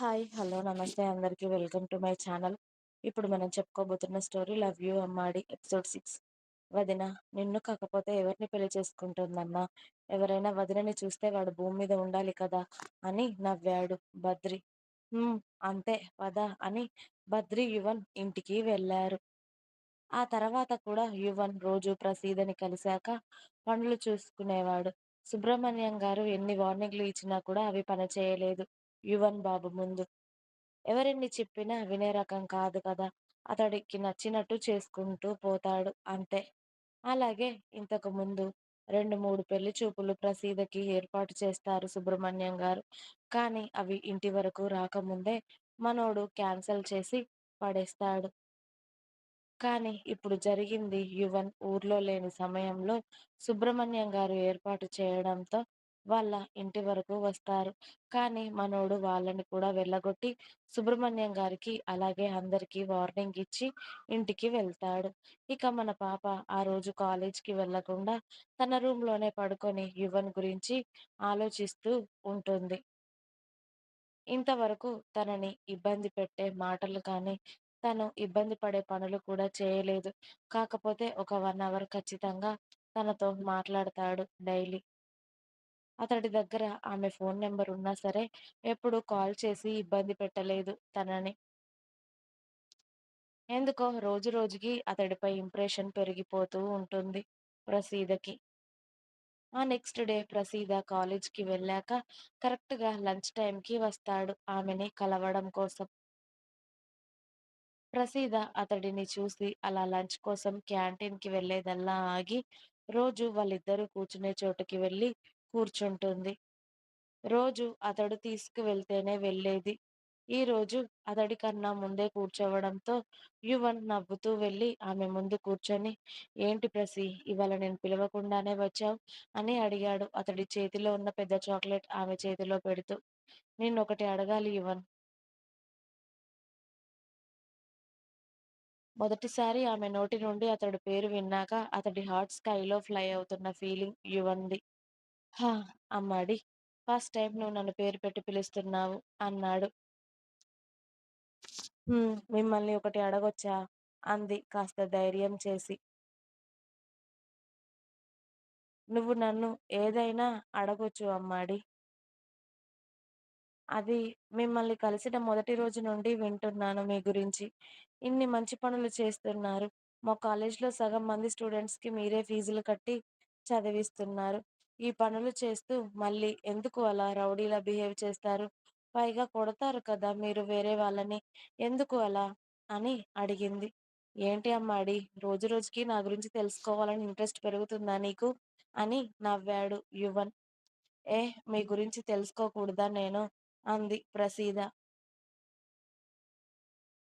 Hi. Hello నమస్తే అందరికీ. Welcome to my channel. ఇప్పుడు మనం చెప్పుకోబోతున్న స్టోరీ లవ్ యూ అమ్మాడి ఎపిసోడ్ సిక్స్. వదిన నిన్ను కాకపోతే ఎవరిని పెళ్ళి చేసుకుంటుందమ్మా? ఎవరైనా వదినని చూస్తే వాడు భూమి మీద ఉండాలి కదా? అని నవ్వాడు బద్రి. "హ్మ్, అంతే పద అని బద్రి యువన్ ఇంటికి వెళ్ళారు. ఆ తర్వాత కూడా యువన్ రోజు ప్రసీదని కలిశాక పనులు చూసుకునేవాడు. సుబ్రహ్మణ్యం గారు ఎన్ని వార్నింగ్లు ఇచ్చినా కూడా అవి పనిచేయలేదు. యువన్ బాబు ముందు. ఎవరెన్ని చెప్పినా వినే రకం కాదు కదా అతడికి నచ్చినట్టు చేసుకుంటూ పోతాడు అంతే. అలాగే ఇంతకు ముందు రెండు మూడు పెళ్ళి చూపులు ప్రసీదకి ఏర్పాటు చేస్తారు సుబ్రహ్మణ్యం గారు. కానీ అవి ఇంటి వరకు రాకముందే మనోడు క్యాన్సల్ చేసి పడేస్తాడు. కానీ ఇప్పుడు జరిగింది యువన్ ఊర్లో లేని సమయంలో సుబ్రహ్మణ్యం గారు ఏర్పాటు చేయడంతో వాళ్ళ ఇంటి వరకు వస్తారు. కానీ మనోడు వాళ్ళని కూడా వెళ్ళగొట్టి సుబ్రహ్మణ్యం గారికి అలాగే అందరికీ వార్నింగ్ ఇచ్చి ఇంటికి వెళ్తాడు. ఇక మన పాప ఆ రోజు కాలేజ్కి వెళ్ళకుండా తన రూమ్లోనే పడుకొని యువన్ గురించి ఆలోచిస్తూ ఉంటుంది. ఇంతవరకు తనని ఇబ్బంది పెట్టే మాటలు కానీ తను ఇబ్బంది పడే పనులు కూడా చేయలేదు. కాకపోతే ఒక వన్ అవర్ ఖచ్చితంగా తనతో మాట్లాడతాడు డైలీ. అతడి దగ్గర ఆమె ఫోన్ నెంబర్ ఉన్నా సరే ఎప్పుడు కాల్ చేసి ఇబ్బంది పెట్టలేదు తనని. ఎందుకో రోజు రోజుకి అతడిపై ఇంప్రెషన్ పెరిగిపోతూ ఉంటుంది ప్రసీదకి. ఆ నెక్స్ట్ డే ప్రసీద కాలేజ్కి వెళ్ళాక కరెక్ట్గా లంచ్ టైంకి వస్తాడు ఆమెని కలవడం కోసం. ప్రసీద అతడిని చూసి అలా లంచ్ కోసం క్యాంటీన్కి వెళ్ళేదల్లా ఆగి రోజు వాళ్ళిద్దరూ కూర్చునే చోటుకి వెళ్ళి కూర్చుంటుంది. రోజు అతడు తీసుకువెళ్తేనే వెళ్ళేది. ఈ రోజు అతడి కన్నా ముందే కూర్చోవడంతో యువన్ నవ్వుతూ వెళ్ళి ఆమె ముందు కూర్చొని ఏంటి ప్రసి ఇవాళ నేను పిలవకుండానే వచ్చావు? అని అడిగాడు. అతడి చేతిలో ఉన్న పెద్ద చాక్లెట్ ఆమె చేతిలో పెడుతూ నిన్నొకటి అడగాలి యువన్. మొదటిసారి ఆమె నోటి నుండి అతడి పేరు విన్నాక అతడి హార్ట్ స్కైలో ఫ్లై అవుతున్న ఫీలింగ్ యువన్ది. హా అమ్మాడి. ఫస్ట్ టైం నువ్వు నన్ను పేరు పెట్టి పిలుస్తున్నావు అన్నాడు. "హ్మ్, మిమ్మల్ని ఒకటి అడగొచ్చా? అంది కాస్త ధైర్యం చేసి. నువ్వు నన్ను ఏదైనా అడగొచ్చు అమ్మాడి. అది మిమ్మల్ని కలిసిన మొదటి రోజు నుండి వింటున్నాను మీ గురించి. ఇన్ని మంచి పనులు చేస్తున్నారు. మా కాలేజ్లో సగం మంది స్టూడెంట్స్కి మీరే ఫీజులు కట్టి చదివిస్తున్నారు. ఈ పనులు చేస్తూ మళ్ళీ ఎందుకు అలా రౌడీలా బిహేవ్ చేస్తారు? పైగా కొడతారు కదా మీరు వేరే వాళ్ళని. ఎందుకు అలా? అని అడిగింది. ఏంటి అమ్మాడి రోజు రోజుకి నా గురించి తెలుసుకోవాలని ఇంట్రెస్ట్ పెరుగుతుందా నీకు? అని నవ్వాడు యువన్. ఏ మీ గురించి తెలుసుకోకూడదా నేను? అంది ప్రసీద.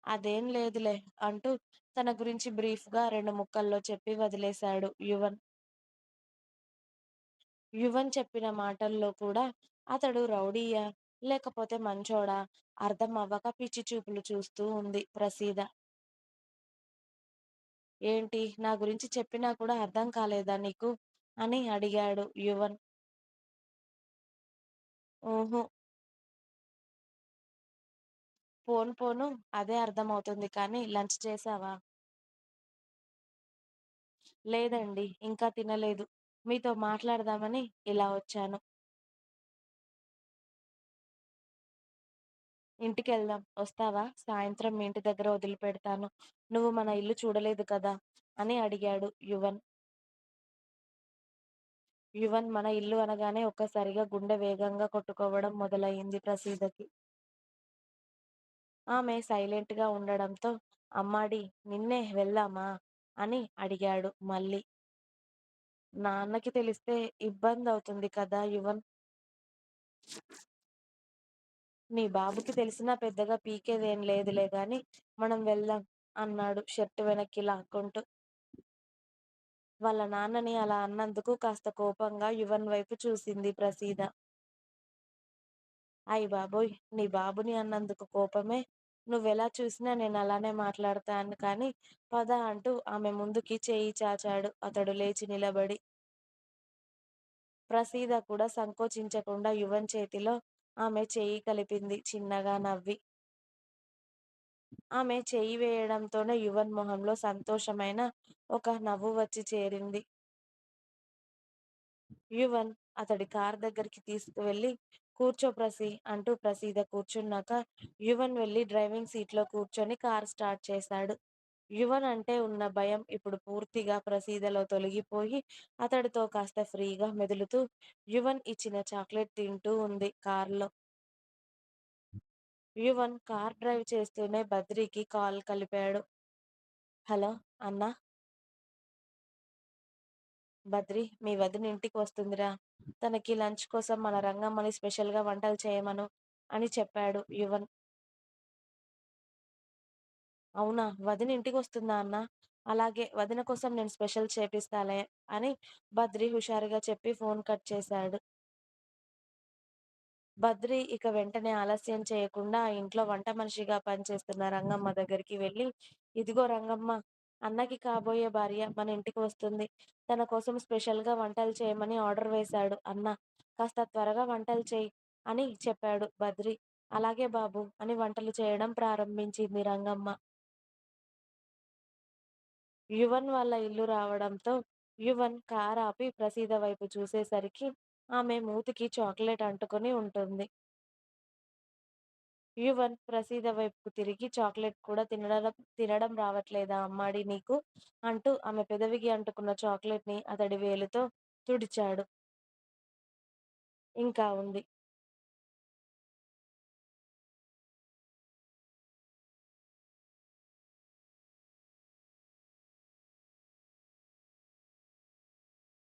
అదేం లేదులే అంటూ తన గురించి బ్రీఫ్గా రెండు ముక్కల్లో చెప్పి వదిలేశాడు యువన్. యువన్ చెప్పిన మాటల్లో కూడా అతడు రౌడీయా లేకపోతే మంచోడా? అర్థం అవ్వక పిచ్చి చూపులు చూస్తూ ఉంది ప్రసీద. ఏంటి? నా గురించి చెప్పినా కూడా అర్థం కాలేదా నీకు? అని అడిగాడు యువన్. ఓహో! పోను పోను అదే అర్థమవుతుంది. కానీ లంచ్ చేశావా లేదండి ఇంకా తినలేదు. మీతో మాట్లాడదామని ఇలా వచ్చాను. ఇంటికెళ్దాం. వస్తావా? సాయంత్రం మీ ఇంటి దగ్గర వదిలిపెడతాను. నువ్వు మన ఇల్లు చూడలేదు కదా? అని అడిగాడు యువన్. యువన్ మన ఇల్లు అనగానే ఒక్కసారిగా గుండె వేగంగా కొట్టుకోవడం మొదలయ్యింది ప్రసీదకి. ఆమె సైలెంట్గా ఉండడంతో అమ్మాడి నిన్నే వెళ్దామా? అని అడిగాడు మళ్ళీ. నాన్నకి తెలిస్తే ఇబ్బంది అవుతుంది కదా! యువన్ నీ బాబుకి తెలిసినా పెద్దగా పీకేదేం లేదులే గాని మనం వెళ్దాం అన్నాడు షర్టు వెనక్కి లాక్కుంటూ. వాళ్ళ నాన్నని అలా అన్నందుకు కాస్త కోపంగా యువన్ వైపు చూసింది ప్రసీద. అయ్ బాబోయ్! నీ బాబుని అన్నందుకు కోపమే నువ్వెలా చూసినా నేను అలానే మాట్లాడతాను కానీ పద అంటూ ఆమె ముందుకి చేయి చాచాడు అతడు లేచి నిలబడి ప్రసీద కూడా సంకోచించకుండా యువన్ చేతిలో ఆమె చేయి కలిపింది చిన్నగా నవ్వి. ఆమె చేయి వేయడంతోనే యువన్ మొహంలో సంతోషమైన ఒక నవ్వు వచ్చి చేరింది. యువన్ అతడి కార్ దగ్గరికి తీసుకువెళ్ళి కూర్చో ప్రసీ అంటూ ప్రసీద కూర్చున్నాక యువన్ వెళ్ళి డ్రైవింగ్ సీట్లో కూర్చొని కార్ స్టార్ట్ చేశాడు. యువన్ అంటే ఉన్న భయం ఇప్పుడు పూర్తిగా ప్రసీదలో తొలగిపోయి అతడితో కాస్త ఫ్రీగా మెదులుతూ యువన్ ఇచ్చిన చాక్లెట్ తింటూ ఉంది కార్లో. యువన్ కార్ డ్రైవ్ చేస్తూనే బద్రికి కాల్ కలిపాడు. హలో అన్నా! బద్రి మీ వదిన ఇంటికి వస్తుందిరా! తనకి లంచ్ కోసం మన రంగమ్మని స్పెషల్గా వంటలు చేయమను అని చెప్పాడు యువన్. అవునా వదిన ఇంటికొస్తుందా అన్నా! అలాగే వదిన కోసం నేను స్పెషల్ చేపిస్తాలే అని బద్రి హుషారుగా చెప్పి ఫోన్ కట్ చేశాడు. బద్రి ఇక వెంటనే ఆలస్యం చేయకుండా ఇంట్లో వంట మనిషిగా పనిచేస్తున్న రంగమ్మ దగ్గరికి వెళ్ళి ఇదిగో రంగమ్మ! అన్నకి కాబోయే భార్య మన ఇంటికి వస్తుంది. తన కోసం స్పెషల్గా వంటలు చేయమని ఆర్డర్ వేశాడు అన్న. కాస్త త్వరగా వంటలు చేయి అని చెప్పాడు బద్రి. అలాగే బాబూ అని వంటలు చేయడం ప్రారంభించింది రంగమ్మ. యువన్ వాళ్ళ ఇల్లు రావడంతో యువన్ కారాపి ప్రసీద వైపు చూసేసరికి ఆమె మూతికి చాక్లెట్ అంటుకొని ఉంటుంది. యువన్ ప్రసీద వైపుకు తిరిగి చాక్లెట్ కూడా తినడం తినడం రావట్లేదా అమ్మాడి నీకు? అంటూ ఆమె పెదవికి అంటుకున్న చాక్లెట్ని అతడి వేలుతో తుడిచాడు. ఇంకా ఉంది.